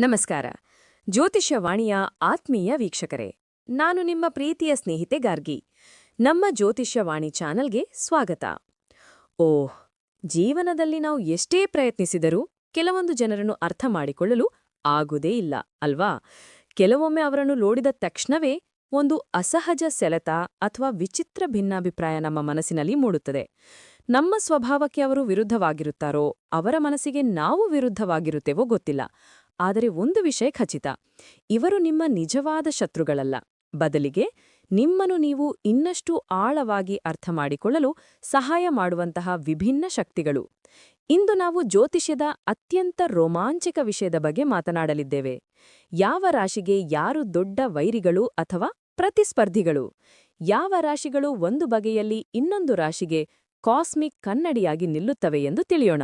ನಮಸ್ಕಾರ. ಜ್ಯೋತಿಷ್ಯವಾಣಿಯ ಆತ್ಮೀಯ ವೀಕ್ಷಕರೇ, ನಾನು ನಿಮ್ಮ ಪ್ರೀತಿಯ ಸ್ನೇಹಿತೆ ಗಾರ್ಗಿ. ನಮ್ಮ ಜ್ಯೋತಿಷ್ಯವಾಣಿ ಚಾನಲ್ಗೆ ಸ್ವಾಗತ. ಓಹ್, ಜೀವನದಲ್ಲಿ ನಾವು ಎಷ್ಟೇ ಪ್ರಯತ್ನಿಸಿದರೂ ಕೆಲವೊಂದು ಜನರನ್ನು ಅರ್ಥ ಮಾಡಿಕೊಳ್ಳಲು ಆಗುವುದೇ ಇಲ್ಲ, ಅಲ್ವಾ? ಕೆಲವೊಮ್ಮೆ ಅವರನ್ನು ನೋಡಿದ ತಕ್ಷಣವೇ ಒಂದು ಅಸಹಜ ಸೆಲೆತ ಅಥವಾ ವಿಚಿತ್ರ ಭಿನ್ನಾಭಿಪ್ರಾಯ ನಮ್ಮ ಮನಸ್ಸಿನಲ್ಲಿ ಮೂಡುತ್ತದೆ. ನಮ್ಮ ಸ್ವಭಾವಕ್ಕೆ ಅವರು ವಿರುದ್ಧವಾಗಿರುತ್ತಾರೋ, ಅವರ ಮನಸ್ಸಿಗೆ ನಾವು ವಿರುದ್ಧವಾಗಿರುತ್ತೇವೋ ಗೊತ್ತಿಲ್ಲ. ಆದರೆ ಒಂದು ವಿಷಯ ಖಚಿತ. ಇವರು ನಿಮ್ಮ ನಿಜವಾದ ಶತ್ರುಗಳಲ್ಲ. ಬದಲಿಗೆ ನಿಮ್ಮನ್ನು ನೀವು ಇನ್ನಷ್ಟು ಆಳವಾಗಿ ಅರ್ಥ ಮಾಡಿಕೊಳ್ಳಲು ಸಹಾಯ ಮಾಡುವಂತಹ ವಿಭಿನ್ನ ಶಕ್ತಿಗಳು. ಇಂದು ನಾವು ಜ್ಯೋತಿಷ್ಯದ ಅತ್ಯಂತ ರೋಮಾಂಚಕ ವಿಷಯದ ಬಗ್ಗೆ ಮಾತನಾಡಲಿದ್ದೇವೆ. ಯಾವ ರಾಶಿಗೆ ಯಾರು ದೊಡ್ಡ ವೈರಿಗಳು ಅಥವಾ ಪ್ರತಿಸ್ಪರ್ಧಿಗಳು? ಯಾವ ರಾಶಿಗಳು ಒಂದು ಬಗೆಯಲ್ಲಿ ಇನ್ನೊಂದು ರಾಶಿಗೆ ಕಾಸ್ಮಿಕ್ ಕನ್ನಡಿಯಾಗಿ ನಿಲ್ಲುತ್ತವೆ ಎಂದು ತಿಳಿಯೋಣ.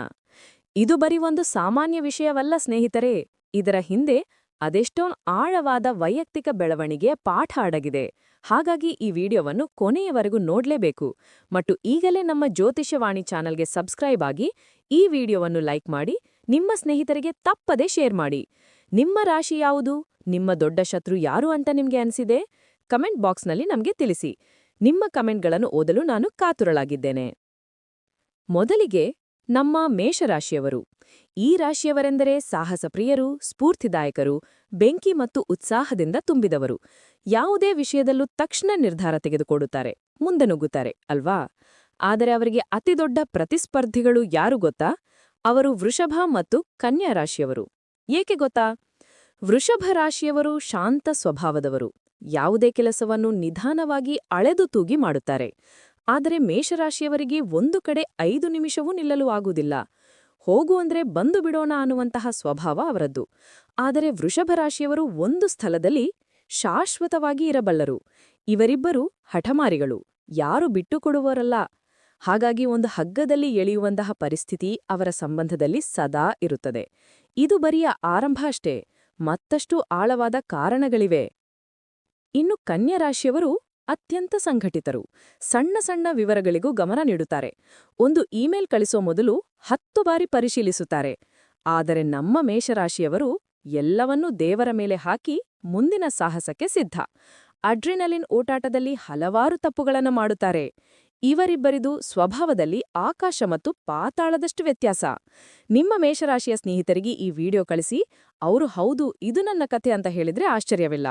ಇದು ಬರೀ ಒಂದು ಸಾಮಾನ್ಯ ವಿಷಯವಲ್ಲ ಸ್ನೇಹಿತರೇ. ಇದರ ಹಿಂದೆ ಅದೆಷ್ಟೋ ಆಳವಾದ ವೈಯಕ್ತಿಕ ಬೆಳವಣಿಗೆಯ ಪಾಠ ಅಡಗಿದೆ. ಹಾಗಾಗಿ ಈ ವಿಡಿಯೋವನ್ನು ಕೊನೆಯವರೆಗೂ ನೋಡ್ಲೇಬೇಕು. ಮತ್ತು ಈಗಲೇ ನಮ್ಮ ಜ್ಯೋತಿಷ್ಯವಾಣಿ ಚಾನಲ್ಗೆ ಸಬ್ಸ್ಕ್ರೈಬ್ ಆಗಿ ಈ ವಿಡಿಯೋವನ್ನು ಲೈಕ್ ಮಾಡಿ, ನಿಮ್ಮ ಸ್ನೇಹಿತರಿಗೆ ತಪ್ಪದೇ ಶೇರ್ ಮಾಡಿ. ನಿಮ್ಮ ರಾಶಿ ಯಾವುದು? ನಿಮ್ಮ ದೊಡ್ಡ ಶತ್ರು ಯಾರು ಅಂತ ನಿಮಗೆ ಅನಿಸಿದೆ? ಕಮೆಂಟ್ ಬಾಕ್ಸ್ನಲ್ಲಿ ನಮಗೆ ತಿಳಿಸಿ. ನಿಮ್ಮ ಕಮೆಂಟ್ಗಳನ್ನು ಓದಲು ನಾನು ಕಾತುರಳಾಗಿದ್ದೇನೆ. ಮೊದಲಿಗೆ ನಮ್ಮ ಮೇಷರಾಶಿಯವರು. ಈ ರಾಶಿಯವರೆಂದರೆ ಸಾಹಸಪ್ರಿಯರು, ಸ್ಫೂರ್ತಿದಾಯಕರು, ಬೆಂಕಿ ಮತ್ತು ಉತ್ಸಾಹದಿಂದ ತುಂಬಿದವರು. ಯಾವುದೇ ವಿಷಯದಲ್ಲೂ ತಕ್ಷಣ ನಿರ್ಧಾರ ತೆಗೆದುಕೊಡುತ್ತಾರೆ ಮುಂದೆ ನುಗ್ಗುತ್ತಾರೆ ಅಲ್ವಾ? ಆದರೆ ಅವರಿಗೆ ಅತಿದೊಡ್ಡ ಪ್ರತಿಸ್ಪರ್ಧಿಗಳು ಯಾರು ಗೊತ್ತಾ? ಅವರು ವೃಷಭ ಮತ್ತು ಕನ್ಯಾ ರಾಶಿಯವರು. ಏಕೆ ಗೊತ್ತಾ? ವೃಷಭ ರಾಶಿಯವರು ಶಾಂತ ಸ್ವಭಾವದವರು. ಯಾವುದೇ ಕೆಲಸವನ್ನು ನಿಧಾನವಾಗಿ ಅಳೆದು ತೂಗಿ ಮಾಡುತ್ತಾರೆ. ಆದರೆ ಮೇಷರಾಶಿಯವರಿಗೆ ಒಂದು ಕಡೆ ಐದು ನಿಮಿಷವೂ ನಿಲ್ಲಲು ಆಗುವುದಿಲ್ಲ. ಹೋಗು ಅಂದ್ರೆ ಬಂದು ಬಿಡೋಣ ಅನ್ನುವಂತಹ ಸ್ವಭಾವ ಅವರದ್ದು. ಆದರೆ ವೃಷಭ ರಾಶಿಯವರು ಒಂದು ಸ್ಥಳದಲ್ಲಿ ಶಾಶ್ವತವಾಗಿ ಇರಬಲ್ಲರು. ಇವರಿಬ್ಬರು ಹಠಮಾರಿಗಳು. ಯಾರು ಬಿಟ್ಟುಕೊಡುವರಲ್ಲ ಹಾಗಾಗಿ ಒಂದು ಹಗ್ಗದಲ್ಲಿ ಎಳೆಯುವಂತಹ ಪರಿಸ್ಥಿತಿ ಅವರ ಸಂಬಂಧದಲ್ಲಿ ಸದಾ ಇರುತ್ತದೆ. ಇದು ಬರಿಯ ಆರಂಭ ಅಷ್ಟೇ. ಮತ್ತಷ್ಟು ಆಳವಾದ ಕಾರಣಗಳಿವೆ. ಇನ್ನು ಕನ್ಯರಾಶಿಯವರು ಅತ್ಯಂತ ಸಂಘಟಿತರು. ಸಣ್ಣ ಸಣ್ಣ ವಿವರಗಳಿಗೂ ಗಮನ ನೀಡುತ್ತಾರೆ. ಒಂದು ಇಮೇಲ್ ಕಳಿಸೋ ಮೊದಲು ಹತ್ತು ಬಾರಿ ಪರಿಶೀಲಿಸುತ್ತಾರೆ. ಆದರೆ ನಮ್ಮ ಮೇಷರಾಶಿಯವರು ಎಲ್ಲವನ್ನೂ ದೇವರ ಮೇಲೆ ಹಾಕಿ ಮುಂದಿನ ಸಾಹಸಕ್ಕೆ ಸಿದ್ಧ. ಅಡ್ರಿನಲಿನ್ ಓಟಾಟದಲ್ಲಿ ಹಲವಾರು ತಪ್ಪುಗಳನ್ನು ಮಾಡುತ್ತಾರೆ. ಇವರಿಬ್ಬರಿದು ಸ್ವಭಾವದಲ್ಲಿ ಆಕಾಶ ಮತ್ತು ಪಾತಾಳದಷ್ಟು ವ್ಯತ್ಯಾಸ. ನಿಮ್ಮ ಮೇಷರಾಶಿಯ ಸ್ನೇಹಿತರಿಗೆ ಈ ವಿಡಿಯೋ ಕಳಿಸಿ, ಅವರು ಹೌದು, ಇದು ನನ್ನ ಕಥೆ ಅಂತ ಹೇಳಿದ್ರೆ ಆಶ್ಚರ್ಯವಿಲ್ಲ.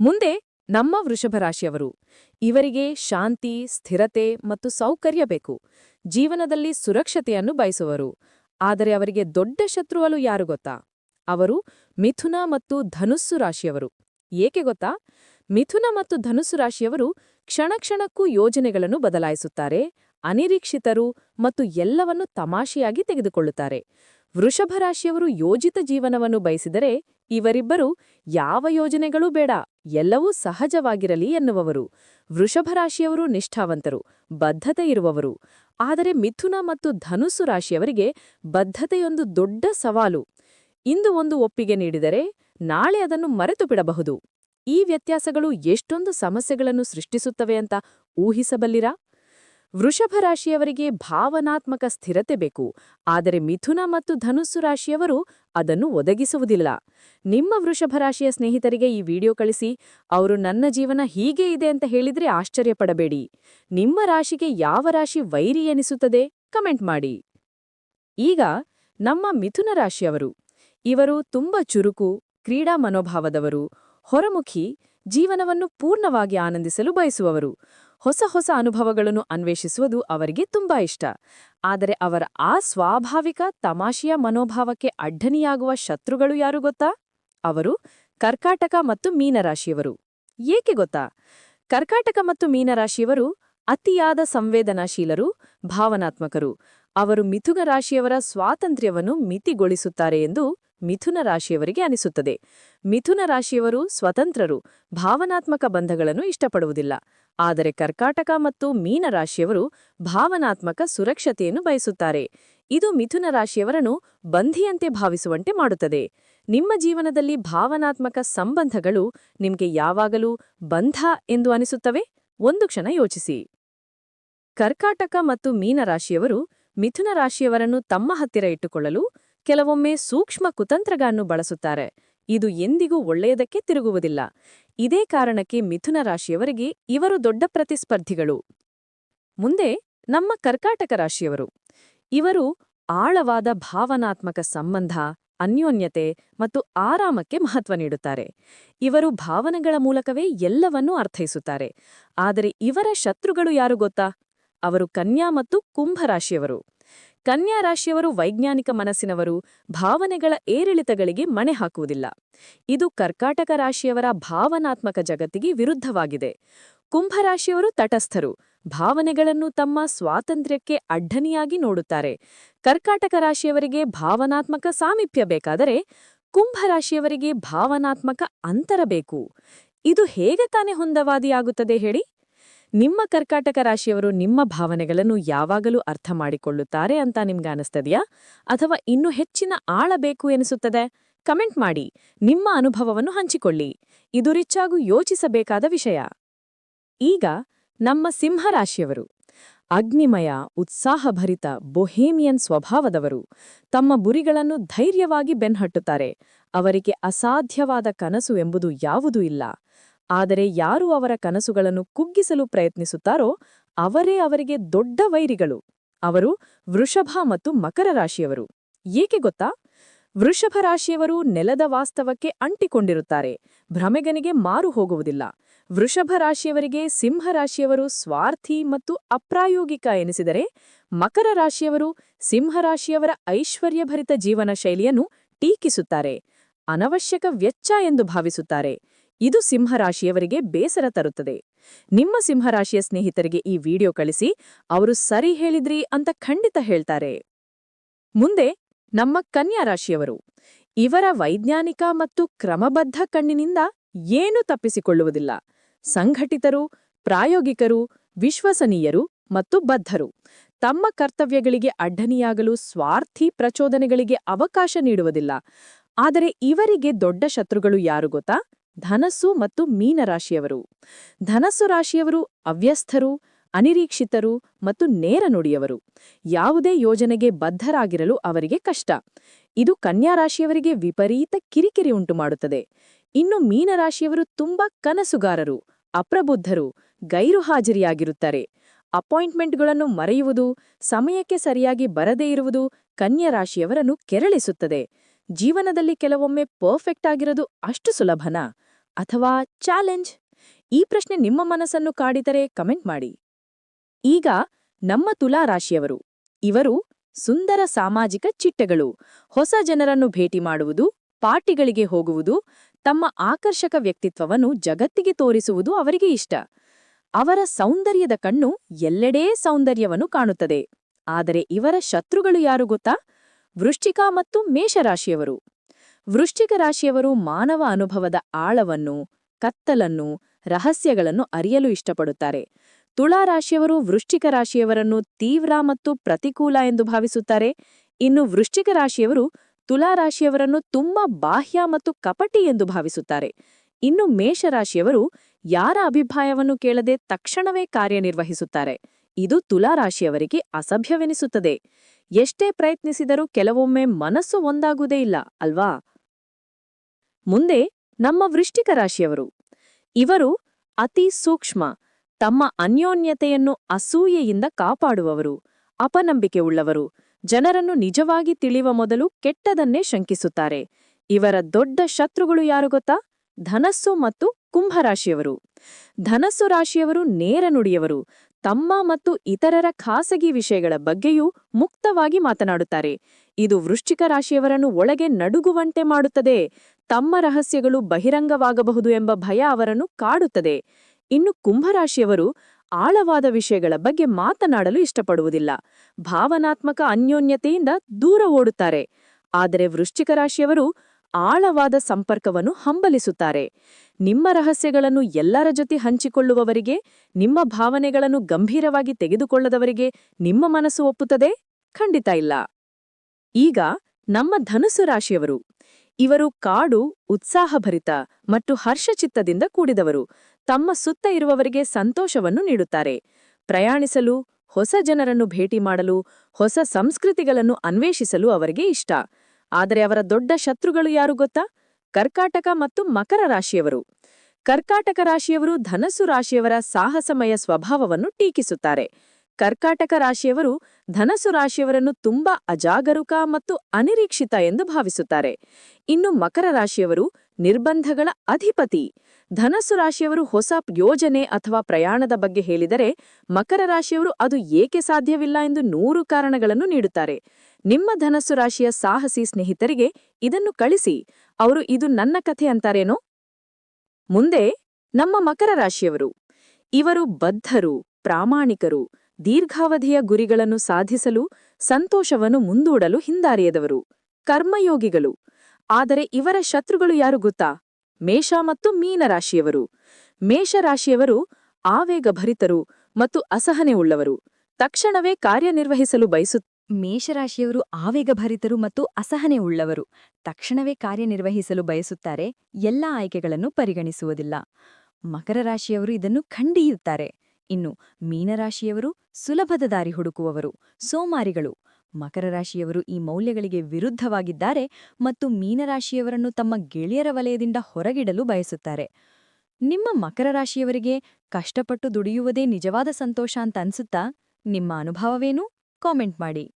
ಮುಂದೆ ನಮ್ಮ ವೃಷಭರಾಶಿಯವರು, ಇವರಿಗೆ ಶಾಂತಿ, ಸ್ಥಿರತೆ ಮತ್ತು ಸೌಕರ್ಯ ಬೇಕು. ಜೀವನದಲ್ಲಿ ಸುರಕ್ಷತೆಯನ್ನು ಬಯಸುವರು. ಆದರೆ ಅವರಿಗೆ ದೊಡ್ಡ ಶತ್ರುವಲು ಯಾರು ಗೊತ್ತಾ? ಅವರು ಮಿಥುನ ಮತ್ತು ಧನುಸ್ಸು ರಾಶಿಯವರು. ಏಕೆ ಗೊತ್ತಾ? ಮಿಥುನ ಮತ್ತು ಧನುಸ್ಸು ರಾಶಿಯವರು ಕ್ಷಣಕ್ಷಣಕ್ಕೂ ಯೋಜನೆಗಳನ್ನು ಬದಲಾಯಿಸುತ್ತಾರೆ, ಅನಿರೀಕ್ಷಿತರು ಮತ್ತು ಎಲ್ಲವನ್ನು ತಮಾಷೆಯಾಗಿ ತೆಗೆದುಕೊಳ್ಳುತ್ತಾರೆ. ವೃಷಭ ರಾಶಿಯವರು ಯೋಜಿತ ಜೀವನವನ್ನು ಬಯಸಿದರೆ ಇವರಿಬ್ಬರು ಯಾವ ಯೋಜನೆಗಳೂ ಬೇಡ, ಎಲ್ಲವೂ ಸಹಜವಾಗಿರಲಿ ಎನ್ನುವವರು. ವೃಷಭರಾಶಿಯವರು ನಿಷ್ಠಾವಂತರು, ಬದ್ಧತೆ ಇರುವವರು. ಆದರೆ ಮಿಥುನ ಮತ್ತು ಧನುಸ್ಸು ರಾಶಿಯವರಿಗೆ ಬದ್ಧತೆಯೊಂದು ದೊಡ್ಡ ಸವಾಲು. ಇಂದು ಒಂದು ಒಪ್ಪಿಗೆ ನೀಡಿದರೆ ನಾಳೆ ಅದನ್ನು ಮರೆತು ಬಿಡಬಹುದು ಈ ವ್ಯತ್ಯಾಸಗಳು ಎಷ್ಟೊಂದು ಸಮಸ್ಯೆಗಳನ್ನು ಸೃಷ್ಟಿಸುತ್ತವೆ ಅಂತ ಊಹಿಸಬಲ್ಲಿರಾ? ವೃಷಭ ರಾಶಿಯವರಿಗೆ ಭಾವನಾತ್ಮಕ ಸ್ಥಿರತೆ ಬೇಕು. ಆದರೆ ಮಿಥುನ ಮತ್ತು ಧನುಸ್ಸು ರಾಶಿಯವರು ಅದನ್ನು ಒದಗಿಸುವುದಿಲ್ಲ. ನಿಮ್ಮ ವೃಷಭ ರಾಶಿಯ ಸ್ನೇಹಿತರಿಗೆ ಈ ವಿಡಿಯೋ ಕಳಿಸಿ. ಅವರು ನನ್ನ ಜೀವನ ಹೀಗೆ ಇದೆ ಅಂತ ಹೇಳಿದ್ರೆ ಆಶ್ಚರ್ಯಪಡಬೇಡಿ. ನಿಮ್ಮ ರಾಶಿಗೆ ಯಾವ ರಾಶಿ ವೈರಿ ಎನಿಸುತ್ತದೆ? ಕಮೆಂಟ್ ಮಾಡಿ. ಈಗ ನಮ್ಮ ಮಿಥುನ ರಾಶಿಯವರು. ಇವರು ತುಂಬ ಚುರುಕು, ಕ್ರೀಡಾ ಮನೋಭಾವದವರು. ಹೊರಮುಖಿ ಜೀವನವನ್ನು ಪೂರ್ಣವಾಗಿ ಆನಂದಿಸಲು ಬಯಸುವವರು. ಹೊಸ ಹೊಸ ಅನುಭವಗಳನ್ನು ಅನ್ವೇಷಿಸುವುದು ಅವರಿಗೆ ತುಂಬಾ ಇಷ್ಟ. ಆದರೆ ಅವರ ಆ ಸ್ವಾಭಾವಿಕ, ತಮಾಷೆಯ ಮನೋಭಾವಕ್ಕೆ ಅಡ್ಡನಿಯಾಗುವ ಶತ್ರುಗಳು ಯಾರು ಗೊತ್ತಾ? ಅವರು ಕರ್ಕಾಟಕ ಮತ್ತು ಮೀನರಾಶಿಯವರು. ಏಕೆ ಗೊತ್ತಾ? ಕರ್ಕಾಟಕ ಮತ್ತು ಮೀನರಾಶಿಯವರು ಅತಿಯಾದ ಸಂವೇದನಾಶೀಲರು ಭಾವನಾತ್ಮಕರು. ಅವರು ಮಿಥುನ ರಾಶಿಯವರ ಸ್ವಾತಂತ್ರ್ಯವನ್ನು ಮಿತಿಗೊಳಿಸುತ್ತಾರೆ ಎಂದು ಮಿಥುನ ರಾಶಿಯವರಿಗೆ ಅನಿಸುತ್ತದೆ. ಮಿಥುನ ರಾಶಿಯವರು ಸ್ವತಂತ್ರರು, ಭಾವನಾತ್ಮಕ ಬಂಧಗಳನ್ನು ಇಷ್ಟಪಡುವುದಿಲ್ಲ. ಆದರೆ ಕರ್ಕಾಟಕ ಮತ್ತು ಮೀನ ರಾಶಿಯವರು ಭಾವನಾತ್ಮಕ ಸುರಕ್ಷತೆಯನ್ನು ಬಯಸುತ್ತಾರೆ. ಇದು ಮಿಥುನ ರಾಶಿಯವರನ್ನು ಬಂಧಿಯಂತೆ ಭಾವಿಸುವಂತೆ ಮಾಡುತ್ತದೆ. ನಿಮ್ಮ ಜೀವನದಲ್ಲಿ ಭಾವನಾತ್ಮಕ ಸಂಬಂಧಗಳು ನಿಮಗೆ ಯಾವಾಗಲೂ ಬಂಧ ಎಂದು ಅನಿಸುತ್ತವೆ? ಒಂದು ಕ್ಷಣ ಯೋಚಿಸಿ. ಕರ್ಕಾಟಕ ಮತ್ತು ಮೀನರಾಶಿಯವರು ಮಿಥುನ ರಾಶಿಯವರನ್ನು ತಮ್ಮ ಹತ್ತಿರ ಇಟ್ಟುಕೊಳ್ಳಲು ಕೆಲವೊಮ್ಮೆ ಸೂಕ್ಷ್ಮ ಕುತಂತ್ರಗಳನ್ನು ಬಳಸುತ್ತಾರೆ. ಇದು ಎಂದಿಗೂ ಒಳ್ಳೆಯದಕ್ಕೆ ತಿರುಗುವುದಿಲ್ಲ. ಇದೇ ಕಾರಣಕ್ಕೆ ಮಿಥುನ ರಾಶಿಯವರಿಗೆ ಇವರು ದೊಡ್ಡ ಪ್ರತಿಸ್ಪರ್ಧಿಗಳು. ಮುಂದೆ ನಮ್ಮ ಕರ್ಕಾಟಕ ರಾಶಿಯವರು. ಇವರು ಆಳವಾದ ಭಾವನಾತ್ಮಕ ಸಂಬಂಧ, ಅನ್ಯೋನ್ಯತೆ ಮತ್ತು ಆರಾಮಕ್ಕೆ ಮಹತ್ವ ನೀಡುತ್ತಾರೆ. ಇವರು ಭಾವನೆಗಳ ಮೂಲಕವೇ ಎಲ್ಲವನ್ನೂ ಅರ್ಥೈಸುತ್ತಾರೆ. ಆದರೆ ಇವರ ಶತ್ರುಗಳು ಯಾರು ಗೊತ್ತಾ? ಅವರು ಕನ್ಯಾ ಮತ್ತು ಕುಂಭ ರಾಶಿಯವರು ಕನ್ಯಾ ರಾಶಿಯವರು ವೈಜ್ಞಾನಿಕ ಮನಸ್ಸಿನವರು, ಭಾವನೆಗಳ ಏರಿಳಿತಗಳಿಗೆ ಮಣೆ ಹಾಕುವುದಿಲ್ಲ. ಇದು ಕರ್ಕಾಟಕ ರಾಶಿಯವರ ಭಾವನಾತ್ಮಕ ಜಗತ್ತಿಗೆ ವಿರುದ್ಧವಾಗಿದೆ. ಕುಂಭರಾಶಿಯವರು ತಟಸ್ಥರು, ಭಾವನೆಗಳನ್ನು ತಮ್ಮ ಸ್ವಾತಂತ್ರ್ಯಕ್ಕೆ ಅಡ್ಡನಿಯಾಗಿ ನೋಡುತ್ತಾರೆ. ಕರ್ಕಾಟಕ ರಾಶಿಯವರಿಗೆ ಭಾವನಾತ್ಮಕ ಸಾಮೀಪ್ಯ ಬೇಕಾದರೆ ಕುಂಭರಾಶಿಯವರಿಗೆ ಭಾವನಾತ್ಮಕ ಅಂತರ ಬೇಕು. ಇದು ಹೇಗೆ ತಾನೇ ಹೊಂದವಾದಿಯಾಗುತ್ತದೆ ಹೇಳಿ? ನಿಮ್ಮ ಕರ್ಕಾಟಕ ರಾಶಿಯವರು ನಿಮ್ಮ ಭಾವನೆಗಳನ್ನು ಯಾವಾಗಲೂ ಅರ್ಥ ಮಾಡಿಕೊಳ್ಳುತ್ತಾರೆ ಅಂತ ನಿಮ್ಗೆ ಅನಿಸ್ತದೆಯಾ? ಅಥವಾ ಇನ್ನೂ ಹೆಚ್ಚಿನ ಆಳ ಬೇಕು ಎನಿಸುತ್ತದೆ? ಕಮೆಂಟ್ ಮಾಡಿ, ನಿಮ್ಮ ಅನುಭವವನ್ನು ಹಂಚಿಕೊಳ್ಳಿ. ಇದು ರಿಚ್ಚಾಗೂ ಯೋಚಿಸಬೇಕಾದ ವಿಷಯ. ಈಗ ನಮ್ಮ ಸಿಂಹರಾಶಿಯವರು ಅಗ್ನಿಮಯ, ಉತ್ಸಾಹಭರಿತ, ಬೊಹೇಮಿಯನ್ ಸ್ವಭಾವದವರು. ತಮ್ಮ ಬುರಿಗಳನ್ನು ಧೈರ್ಯವಾಗಿ ಬೆನ್ಹಟ್ಟುತ್ತಾರೆ. ಅವರಿಗೆ ಅಸಾಧ್ಯವಾದ ಕನಸು ಎಂಬುದು ಯಾವುದೂ ಇಲ್ಲ. ಆದರೆ ಯಾರು ಅವರ ಕನಸುಗಳನ್ನು ಕುಗ್ಗಿಸಲು ಪ್ರಯತ್ನಿಸುತ್ತಾರೋ ಅವರೇ ಅವರಿಗೆ ದೊಡ್ಡ ವೈರಿಗಳು. ಅವರು ವೃಷಭ ಮತ್ತು ಮಕರ ರಾಶಿಯವರು. ಏಕೆ ಗೊತ್ತಾ? ವೃಷಭ ರಾಶಿಯವರು ನೆಲದ ವಾಸ್ತವಕ್ಕೆ ಅಂಟಿಕೊಂಡಿರುತ್ತಾರೆ. ಭ್ರಮೆಗನಿಗೆ ಮಾರು ಹೋಗುವುದಿಲ್ಲ. ವೃಷಭ ರಾಶಿಯವರಿಗೆ ಸಿಂಹರಾಶಿಯವರು ಸ್ವಾರ್ಥಿ ಮತ್ತು ಅಪ್ರಾಯೋಗಿಕ ಎನಿಸಿದರೆ ಮಕರ ರಾಶಿಯವರು ಸಿಂಹರಾಶಿಯವರ ಐಶ್ವರ್ಯಭರಿತ ಜೀವನ ಶೈಲಿಯನ್ನು ಟೀಕಿಸುತ್ತಾರೆ. ಅನವಶ್ಯಕ ವೆಚ್ಚ ಎಂದು ಭಾವಿಸುತ್ತಾರೆ. ಇದು ಸಿಂಹರಾಶಿಯವರಿಗೆ ಬೇಸರ ತರುತ್ತದೆ. ನಿಮ್ಮ ಸಿಂಹರಾಶಿಯ ಸ್ನೇಹಿತರಿಗೆ ಈ ವಿಡಿಯೋ ಕಳಿಸಿ, ಅವರು ಸರಿ ಹೇಳಿದ್ರಿ ಅಂತ ಖಂಡಿತ ಹೇಳ್ತಾರೆ. ಮುಂದೆ ನಮ್ಮ ಕನ್ಯಾ ರಾಶಿಯವರು, ಇವರ ವೈಜ್ಞಾನಿಕ ಮತ್ತು ಕ್ರಮಬದ್ಧ ಕಣ್ಣಿನಿಂದ ಏನೂ ತಪ್ಪಿಸಿಕೊಳ್ಳುವುದಿಲ್ಲ. ಸಂಘಟಿತರು, ಪ್ರಾಯೋಗಿಕರು, ವಿಶ್ವಸನೀಯರು ಮತ್ತು ಬದ್ಧರು, ತಮ್ಮ ಕರ್ತವ್ಯಗಳಿಗೆ ಅಡ್ಡನಿಯಾಗಲು ಸ್ವಾರ್ಥಿ ಪ್ರಚೋದನೆಗಳಿಗೆ ಅವಕಾಶ ನೀಡುವುದಿಲ್ಲ. ಆದರೆ ಇವರಿಗೆ ದೊಡ್ಡ ಶತ್ರುಗಳು ಯಾರು ಗೊತ್ತಾ? ಧನಸ್ಸು ಮತ್ತು ಮೀನರಾಶಿಯವರು. ಧನಸ್ಸು ರಾಶಿಯವರು ಅವ್ಯಸ್ಥರು, ಅನಿರೀಕ್ಷಿತರು ಮತ್ತು ನೇರ ನುಡಿಯವರು. ಯಾವುದೇ ಯೋಜನೆಗೆ ಬದ್ಧರಾಗಿರಲು ಅವರಿಗೆ ಕಷ್ಟ. ಇದು ಕನ್ಯಾ ರಾಶಿಯವರಿಗೆ ವಿಪರೀತ ಕಿರಿಕಿರಿ ಉಂಟುಮಾಡುತ್ತದೆ. ಇನ್ನು ಮೀನರಾಶಿಯವರು ತುಂಬಾ ಕನಸುಗಾರರು, ಅಪ್ರಬುದ್ಧರು ಗೈರುಹಾಜರಿಯಾಗಿರುತ್ತಾರೆ ಅಪಾಯಿಂಟ್ಮೆಂಟ್ಗಳನ್ನು ಮರೆಯುವುದು, ಸಮಯಕ್ಕೆ ಸರಿಯಾಗಿ ಬರದೇ ಇರುವುದು ಕನ್ಯಾ ರಾಶಿಯವರನ್ನು ಕೆರಳಿಸುತ್ತದೆ. ಜೀವನದಲ್ಲಿ ಕೆಲವೊಮ್ಮೆ ಪರ್ಫೆಕ್ಟ್ ಆಗಿರೋದು ಅಷ್ಟು ಸುಲಭನಾ? ಅಥವಾ ಚಾಲೆಂಜ್? ಈ ಪ್ರಶ್ನೆ ನಿಮ್ಮ ಮನಸ್ಸನ್ನು ಕಾಡಿದರೆ ಕಮೆಂಟ್ ಮಾಡಿ. ಈಗ ನಮ್ಮ ತುಲಾ ರಾಶಿಯವರು. ಇವರು ಸುಂದರ ಸಾಮಾಜಿಕ ಚಿಟ್ಟೆಗಳು. ಹೊಸ ಜನರನ್ನು ಭೇಟಿ ಮಾಡುವುದು, ಪಾರ್ಟಿಗಳಿಗೆ ಹೋಗುವುದು, ತಮ್ಮ ಆಕರ್ಷಕ ವ್ಯಕ್ತಿತ್ವವನ್ನು ಜಗತ್ತಿಗೆ ತೋರಿಸುವುದು ಅವರಿಗೆ ಇಷ್ಟ. ಅವರ ಸೌಂದರ್ಯದ ಕಣ್ಣು ಎಲ್ಲೆಡೇ ಸೌಂದರ್ಯವನ್ನು ಕಾಣುತ್ತದೆ. ಆದರೆ ಇವರ ಶತ್ರುಗಳು ಯಾರು ಗೊತ್ತಾ? ವೃಶ್ಚಿಕ ಮತ್ತು ಮೇಷರಾಶಿಯವರು. ವೃಶ್ಚಿಕ ರಾಶಿಯವರು ಮಾನವ ಅನುಭವದ ಆಳವನ್ನು, ಕತ್ತಲನ್ನು, ರಹಸ್ಯಗಳನ್ನು ಅರಿಯಲು ಇಷ್ಟಪಡುತ್ತಾರೆ. ತುಳಾರಾಶಿಯವರು ವೃಶ್ಚಿಕ ರಾಶಿಯವರನ್ನು ತೀವ್ರ ಮತ್ತು ಪ್ರತಿಕೂಲ ಎಂದು ಭಾವಿಸುತ್ತಾರೆ. ಇನ್ನು ವೃಶ್ಚಿಕ ರಾಶಿಯವರು ತುಲಾರಾಶಿಯವರನ್ನು ತುಂಬಾ ಬಾಹ್ಯ ಮತ್ತು ಕಪಟಿ ಎಂದು ಭಾವಿಸುತ್ತಾರೆ. ಇನ್ನು ಮೇಷರಾಶಿಯವರು ಯಾರ ಅಭಿಪ್ರಾಯವನ್ನು ಕೇಳದೆ ತಕ್ಷಣವೇ ಕಾರ್ಯನಿರ್ವಹಿಸುತ್ತಾರೆ. ಇದು ತುಲಾರಾಶಿಯವರಿಗೆ ಅಸಭ್ಯವೆನಿಸುತ್ತದೆ. ಎಷ್ಟೇ ಪ್ರಯತ್ನಿಸಿದರೂ ಕೆಲವೊಮ್ಮೆ ಮನಸ್ಸು ಒಂದಾಗುವುದೇ ಇಲ್ಲ, ಅಲ್ವಾ? ಮುಂದೆ ನಮ್ಮ ವೃಷ್ಟಿಕ ರಾಶಿಯವರು. ಇವರು ಅತಿ ಸೂಕ್ಷ್ಮ, ತಮ್ಮ ಅನ್ಯೋನ್ಯತೆಯನ್ನು ಅಸೂಯೆಯಿಂದ ಕಾಪಾಡುವವರು, ಅಪನಂಬಿಕೆ ಉಳ್ಳವರು, ಜನರನ್ನು ನಿಜವಾಗಿ ತಿಳಿಯುವ ಮೊದಲು ಕೆಟ್ಟದನ್ನೇ ಶಂಕಿಸುತ್ತಾರೆ. ಇವರ ದೊಡ್ಡ ಶತ್ರುಗಳು ಯಾರು ಗೊತ್ತಾ? ಧನಸ್ಸು ಮತ್ತು ಕುಂಭರಾಶಿಯವರು ಧನಸ್ಸು ರಾಶಿಯವರು ನೇರ ನುಡಿಯವರು ತಮ್ಮ ಮತ್ತು ಇತರರ ಖಾಸಗಿ ವಿಷಯಗಳ ಬಗ್ಗೆಯೂ ಮುಕ್ತವಾಗಿ ಮಾತನಾಡುತ್ತಾರೆ. ಇದು ವೃಶ್ಚಿಕ ರಾಶಿಯವರನ್ನು ಒಳಗೆ ನಡುಗುವಂತೆ ಮಾಡುತ್ತದೆ. ತಮ್ಮ ರಹಸ್ಯಗಳು ಬಹಿರಂಗವಾಗಬಹುದು ಎಂಬ ಭಯ ಅವರನ್ನು ಕಾಡುತ್ತದೆ. ಇನ್ನು ಕುಂಭರಾಶಿಯವರು ಆಳವಾದ ವಿಷಯಗಳ ಬಗ್ಗೆ ಮಾತನಾಡಲು ಇಷ್ಟಪಡುವುದಿಲ್ಲ. ಭಾವನಾತ್ಮಕ ಅನ್ಯೋನ್ಯತೆಯಿಂದ ದೂರ ಓಡುತ್ತಾರೆ. ಆದರೆ ವೃಶ್ಚಿಕ ರಾಶಿಯವರು ಆಳವಾದ ಸಂಪರ್ಕವನ್ನು ಹಂಬಲಿಸುತ್ತಾರೆ. ನಿಮ್ಮ ರಹಸ್ಯಗಳನ್ನು ಎಲ್ಲರ ಜೊತೆ ಹಂಚಿಕೊಳ್ಳುವವರಿಗೆ, ನಿಮ್ಮ ಭಾವನೆಗಳನ್ನು ಗಂಭೀರವಾಗಿ ತೆಗೆದುಕೊಳ್ಳದವರಿಗೆ ನಿಮ್ಮ ಮನಸ್ಸು ಒಪ್ಪುತ್ತದೆ? ಖಂಡಿತ ಇಲ್ಲ. ಈಗ ನಮ್ಮ ಧನುಸು ರಾಶಿಯವರು. ಇವರು ಕಾಡು, ಉತ್ಸಾಹಭರಿತ ಮತ್ತು ಹರ್ಷಚಿತ್ತದಿಂದ ಕೂಡಿದವರು. ತಮ್ಮ ಸುತ್ತ ಇರುವವರಿಗೆ ಸಂತೋಷವನ್ನು ನೀಡುತ್ತಾರೆ. ಪ್ರಯಾಣಿಸಲು, ಹೊಸ ಜನರನ್ನು ಭೇಟಿ ಮಾಡಲು, ಹೊಸ ಸಂಸ್ಕೃತಿಗಳನ್ನು ಅನ್ವೇಷಿಸಲು ಅವರಿಗೆ ಇಷ್ಟ. ಆದರೆ ಅವರ ದೊಡ್ಡ ಶತ್ರುಗಳು ಯಾರು ಗೊತ್ತಾ? ಕರ್ಕಾಟಕ ಮತ್ತು ಮಕರ ರಾಶಿಯವರು. ಕರ್ಕಾಟಕ ರಾಶಿಯವರು ಧನಸ್ಸು ರಾಶಿಯವರ ಸಾಹಸಮಯ ಸ್ವಭಾವವನ್ನು ಟೀಕಿಸುತ್ತಾರೆ. ಕರ್ಕಾಟಕ ರಾಶಿಯವರು ಧನಸ್ಸು ರಾಶಿಯವರನ್ನು ತುಂಬಾ ಅಜಾಗರೂಕ ಮತ್ತು ಅನಿರೀಕ್ಷಿತ ಎಂದು ಭಾವಿಸುತ್ತಾರೆ. ಇನ್ನು ಮಕರ ರಾಶಿಯವರು ನಿರ್ಬಂಧಗಳ ಅಧಿಪತಿ. ಧನಸ್ಸು ರಾಶಿಯವರು ಹೊಸ ಯೋಜನೆ ಅಥವಾ ಪ್ರಯಾಣದ ಬಗ್ಗೆ ಹೇಳಿದರೆ ಮಕರ ರಾಶಿಯವರು ಅದು ಏಕೆ ಸಾಧ್ಯವಿಲ್ಲ ಎಂದು ನೂರು ಕಾರಣಗಳನ್ನು ನೀಡುತ್ತಾರೆ. ನಿಮ್ಮ ಧನಸ್ಸು ರಾಶಿಯ ಸಾಹಸಿ ಸ್ನೇಹಿತರಿಗೆ ಇದನ್ನು ಕಳಿಸಿ. ಅವರು ಇದು ನನ್ನ ಕಥೆ ಅಂತಾರೇನೋ? ಮುಂದೆ ನಮ್ಮ ಮಕರ ರಾಶಿಯವರು. ಇವರು ಬದ್ಧರು, ಪ್ರಾಮಾಣಿಕರು, ದೀರ್ಘಾವಧಿಯ ಗುರಿಗಳನ್ನು ಸಾಧಿಸಲು, ಸಂತೋಷವನ್ನು ಮುಂದೂಡಲು ಹಿಂದಾರಿಯದವರು. ಕರ್ಮಯೋಗಿಗಳು. ಆದರೆ ಇವರ ಶತ್ರುಗಳು ಯಾರು ಗೊತ್ತಾ? ಮೇಷ ಮತ್ತು ಮೀನರಾಶಿಯವರು ಮೇಷರಾಶಿಯವರು ಆವೇಗಭರಿತರು ಮತ್ತು ಅಸಹನೆ ಉಳ್ಳವರು ತಕ್ಷಣವೇ ಕಾರ್ಯನಿರ್ವಹಿಸಲು ಬಯಸು ಮೇಷರಾಶಿಯವರು ಆವೇಗಭರಿತರು ಮತ್ತು ಅಸಹನೆ ಉಳ್ಳವರು ತಕ್ಷಣವೇ ಕಾರ್ಯನಿರ್ವಹಿಸಲು ಬಯಸುತ್ತಾರೆ, ಎಲ್ಲ ಆಯ್ಕೆಗಳನ್ನು ಪರಿಗಣಿಸುವುದಿಲ್ಲ. ಮಕರ ರಾಶಿಯವರು ಇದನ್ನು ಖಂಡಿಯುತ್ತಾರೆ. ಇನ್ನು ಮೀನರಾಶಿಯವರು ಸುಲಭದ ದಾರಿ ಹುಡುಕುವವರು, ಸೋಮಾರಿಗಳು. ಮಕರ ರಾಶಿಯವರು ಈ ಮೌಲ್ಯಗಳಿಗೆ ವಿರುದ್ಧವಾಗಿದ್ದಾರೆ ಮತ್ತು ಮೀನರಾಶಿಯವರನ್ನು ತಮ್ಮ ಗೆಳೆಯರ ವಲಯದಿಂದ ಹೊರಗಿಡಲು ಬಯಸುತ್ತಾರೆ. ನಿಮ್ಮ ಮಕರ ರಾಶಿಯವರಿಗೆ ಕಷ್ಟಪಟ್ಟು ದುಡಿಯುವುದೇ ನಿಜವಾದ ಸಂತೋಷ ಅಂತ ಅನ್ಸುತ್ತಾ? ನಿಮ್ಮ ಅನುಭವವೇನು? ಕಾಮೆಂಟ್ ಮಾಡಿ.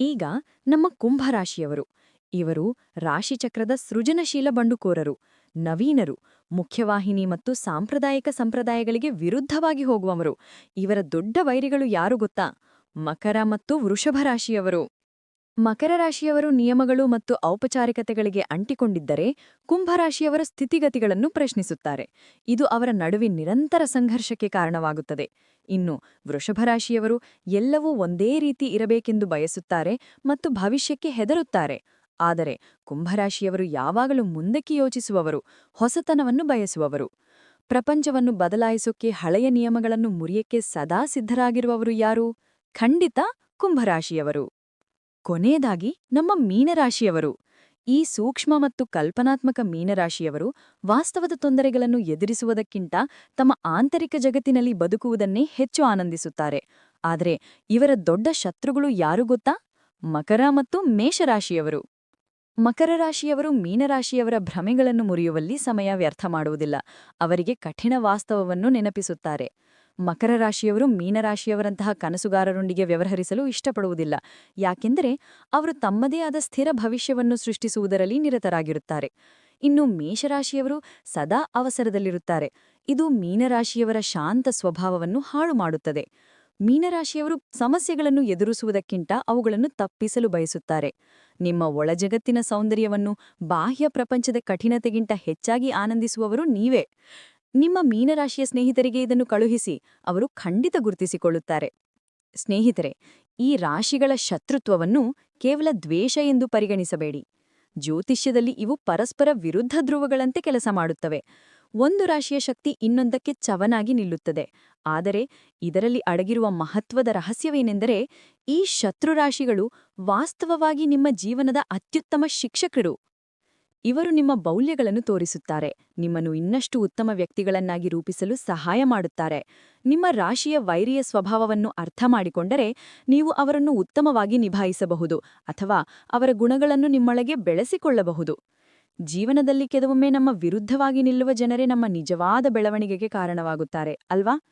ಈಗ ನಮ್ಮ ಕುಂಭರಾಶಿಯವರು. ಇವರು ರಾಶಿಚಕ್ರದ ಸೃಜನಶೀಲ ಬಂಡುಕೋರರು, ನವೀನರು, ಮುಖ್ಯವಾಹಿನಿ ಮತ್ತು ಸಾಂಪ್ರದಾಯಿಕ ಸಂಪ್ರದಾಯಗಳಿಗೆ ವಿರುದ್ಧವಾಗಿ ಹೋಗುವವರು. ಇವರ ದೊಡ್ಡ ವೈರಿಗಳು ಯಾರು ಗೊತ್ತಾ? ಮಕರ ಮತ್ತು ವೃಷಭ ರಾಶಿಯವರು. ಮಕರ ರಾಶಿಯವರು ನಿಯಮಗಳು ಮತ್ತು ಔಪಚಾರಿಕತೆಗಳಿಗೆ ಅಂಟಿಕೊಂಡಿದ್ದರೆ ಕುಂಭರಾಶಿಯವರ ಸ್ಥಿತಿಗತಿಗಳನ್ನು ಪ್ರಶ್ನಿಸುತ್ತಾರೆ. ಇದು ಅವರ ನಡುವೆ ನಿರಂತರ ಸಂಘರ್ಷಕ್ಕೆ ಕಾರಣವಾಗುತ್ತದೆ. ಇನ್ನು ವೃಷಭರಾಶಿಯವರು ಎಲ್ಲವೂ ಒಂದೇ ರೀತಿ ಇರಬೇಕೆಂದು ಬಯಸುತ್ತಾರೆ ಮತ್ತು ಭವಿಷ್ಯಕ್ಕೆ ಹೆದರುತ್ತಾರೆ. ಆದರೆ ಕುಂಭರಾಶಿಯವರು ಯಾವಾಗಲೂ ಮುಂದಕ್ಕೆ ಯೋಚಿಸುವವರು, ಹೊಸತನವನ್ನು ಬಯಸುವವರು. ಪ್ರಪಂಚವನ್ನು ಬದಲಾಯಿಸೋಕೆ ಹಳೆಯ ನಿಯಮಗಳನ್ನು ಮುರಿಯಕ್ಕೆ ಸದಾ ಸಿದ್ಧರಾಗಿರುವವರು ಯಾರು? ಖಂಡಿತ ಕುಂಭರಾಶಿಯವರು ಕೊನೆಯದಾಗಿ ನಮ್ಮ ಮೀನರಾಶಿಯವರು. ಈ ಸೂಕ್ಷ್ಮ ಮತ್ತು ಕಲ್ಪನಾತ್ಮಕ ಮೀನರಾಶಿಯವರು ವಾಸ್ತವದ ತೊಂದರೆಗಳನ್ನು ಎದುರಿಸುವುದಕ್ಕಿಂತ ತಮ್ಮ ಆಂತರಿಕ ಜಗತ್ತಿನಲ್ಲಿ ಬದುಕುವುದನ್ನೇ ಹೆಚ್ಚು ಆನಂದಿಸುತ್ತಾರೆ. ಆದರೆ ಇವರ ದೊಡ್ಡ ಶತ್ರುಗಳು ಯಾರು ಗೊತ್ತಾ? ಮಕರ ಮತ್ತು ಮೇಷರಾಶಿಯವರು. ಮಕರ ರಾಶಿಯವರು ಮೀನರಾಶಿಯವರ ಭ್ರಮೆಗಳನ್ನು ಮುರಿಯುವಲ್ಲಿ ಸಮಯ ವ್ಯರ್ಥ ಮಾಡುವುದಿಲ್ಲ. ಅವರಿಗೆ ಕಠಿಣ ವಾಸ್ತವವನ್ನು ನೆನಪಿಸುತ್ತಾರೆ. ಮಕರ ರಾಶಿಯವರು ಮೀನರಾಶಿಯವರಂತಹ ಕನಸುಗಾರರೊಂದಿಗೆ ವ್ಯವಹರಿಸಲು ಇಷ್ಟಪಡುವುದಿಲ್ಲ. ಯಾಕೆಂದರೆ ಅವರು ತಮ್ಮದೇ ಆದ ಸ್ಥಿರ ಭವಿಷ್ಯವನ್ನು ಸೃಷ್ಟಿಸುವುದರಲ್ಲಿ ನಿರತರಾಗಿರುತ್ತಾರೆ. ಇನ್ನು ಮೇಷರಾಶಿಯವರು ಸದಾ ಅವಸರದಲ್ಲಿರುತ್ತಾರೆ. ಇದು ಮೀನರಾಶಿಯವರ ಶಾಂತ ಸ್ವಭಾವವನ್ನು ಹಾಳು ಮಾಡುತ್ತದೆ. ಮೀನರಾಶಿಯವರು ಸಮಸ್ಯೆಗಳನ್ನು ಎದುರಿಸುವುದಕ್ಕಿಂತ ಅವುಗಳನ್ನು ತಪ್ಪಿಸಲು ಬಯಸುತ್ತಾರೆ. ನಿಮ್ಮ ಒಳಜಗತ್ತಿನ ಸೌಂದರ್ಯವನ್ನು ಬಾಹ್ಯ ಪ್ರಪಂಚದ ಕಠಿಣತೆಗಿಂತ ಹೆಚ್ಚಾಗಿ ಆನಂದಿಸುವವರು ನೀವೇ. ನಿಮ್ಮ ಮೀನರಾಶಿಯ ಸ್ನೇಹಿತರಿಗೆ ಇದನ್ನು ಕಳುಹಿಸಿ, ಅವರು ಖಂಡಿತ ಗುರುತಿಸಿಕೊಳ್ಳುತ್ತಾರೆ. ಸ್ನೇಹಿತರೆ, ಈ ರಾಶಿಗಳ ಶತ್ರುತ್ವವನ್ನು ಕೇವಲ ದ್ವೇಷ ಎಂದು ಪರಿಗಣಿಸಬೇಡಿ. ಜ್ಯೋತಿಷ್ಯದಲ್ಲಿ ಇವು ಪರಸ್ಪರ ವಿರುದ್ಧ ಧ್ರುವಗಳಂತೆ ಕೆಲಸ ಮಾಡುತ್ತವೆ. ಒಂದು ರಾಶಿಯ ಶಕ್ತಿ ಇನ್ನೊಂದಕ್ಕೆ ಚವನಾಗಿ ನಿಲ್ಲುತ್ತದೆ. ಆದರೆ, ಇದರಲ್ಲಿ ಅಡಗಿರುವ ಮಹತ್ವದ ರಹಸ್ಯವೇನೆಂದರೆ, ಈ ಶತ್ರುರಾಶಿಗಳು ವಾಸ್ತವವಾಗಿ ನಿಮ್ಮ ಜೀವನದ ಅತ್ಯುತ್ತಮ ಶಿಕ್ಷಕರು. ಇವರು ನಿಮ್ಮ ಬೌಲ್ಯಗಳನ್ನು ತೋರಿಸುತ್ತಾರೆ. ನಿಮ್ಮನ್ನು ಇನ್ನಷ್ಟು ಉತ್ತಮ ವ್ಯಕ್ತಿಗಳನ್ನಾಗಿ ರೂಪಿಸಲು ಸಹಾಯ ಮಾಡುತ್ತಾರೆ. ನಿಮ್ಮ ರಾಶಿಯ ವೈರಿಯ ಸ್ವಭಾವವನ್ನು ಅರ್ಥ ಮಾಡಿಕೊಂಡರೆ ನೀವು ಅವರನ್ನು ಉತ್ತಮವಾಗಿ ನಿಭಾಯಿಸಬಹುದು ಅಥವಾ ಅವರ ಗುಣಗಳನ್ನು ನಿಮ್ಮೊಳಗೆ ಬೆಳೆಸಿಕೊಳ್ಳಬಹುದು. ಜೀವನದಲ್ಲಿ ಕೆಲವೊಮ್ಮೆ ನಮ್ಮ ವಿರುದ್ಧವಾಗಿ ನಿಲ್ಲುವ ಜನರೇ ನಮ್ಮ ನಿಜವಾದ ಬೆಳವಣಿಗೆಗೆ ಕಾರಣವಾಗುತ್ತಾರೆ, ಅಲ್ವಾ?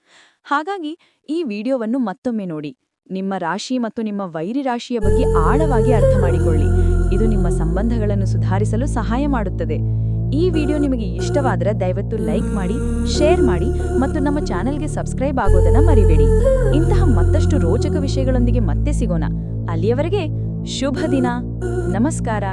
ಹಾಗಾಗಿ ಈ ವಿಡಿಯೋವನ್ನು ಮತ್ತೊಮ್ಮೆ ನೋಡಿ. ನಿಮ್ಮ ರಾಶಿ ಮತ್ತು ನಿಮ್ಮ ವೈರಿ ರಾಶಿಯ ಬಗ್ಗೆ ಆಳವಾಗಿ ಅರ್ಥ ಮಾಡಿಕೊಳ್ಳಿ. ಇದು ನಿಮ್ಮ ಸಂಬಂಧಗಳನ್ನು ಸುಧಾರಿಸಲು ಸಹಾಯ ಮಾಡುತ್ತದೆ. ಈ ವಿಡಿಯೋ ನಿಮಗೆ ಇಷ್ಟವಾದರೆ ದಯವಿಟ್ಟು ಲೈಕ್ ಮಾಡಿ, ಶೇರ್ ಮಾಡಿ ಮತ್ತು ನಮ್ಮ ಚಾನೆಲ್ಗೆ ಸಬ್ಸ್ಕ್ರೈಬ್ ಆಗೋದನ್ನ ಮರಿಬೇಡಿ. ಇಂತಹ ಮತ್ತಷ್ಟು ರೋಚಕ ವಿಷಯಗಳೊಂದಿಗೆ ಮತ್ತೆ ಸಿಗೋಣ. ಅಲ್ಲಿಯವರೆಗೆ ಶುಭ ದಿನ. ನಮಸ್ಕಾರ.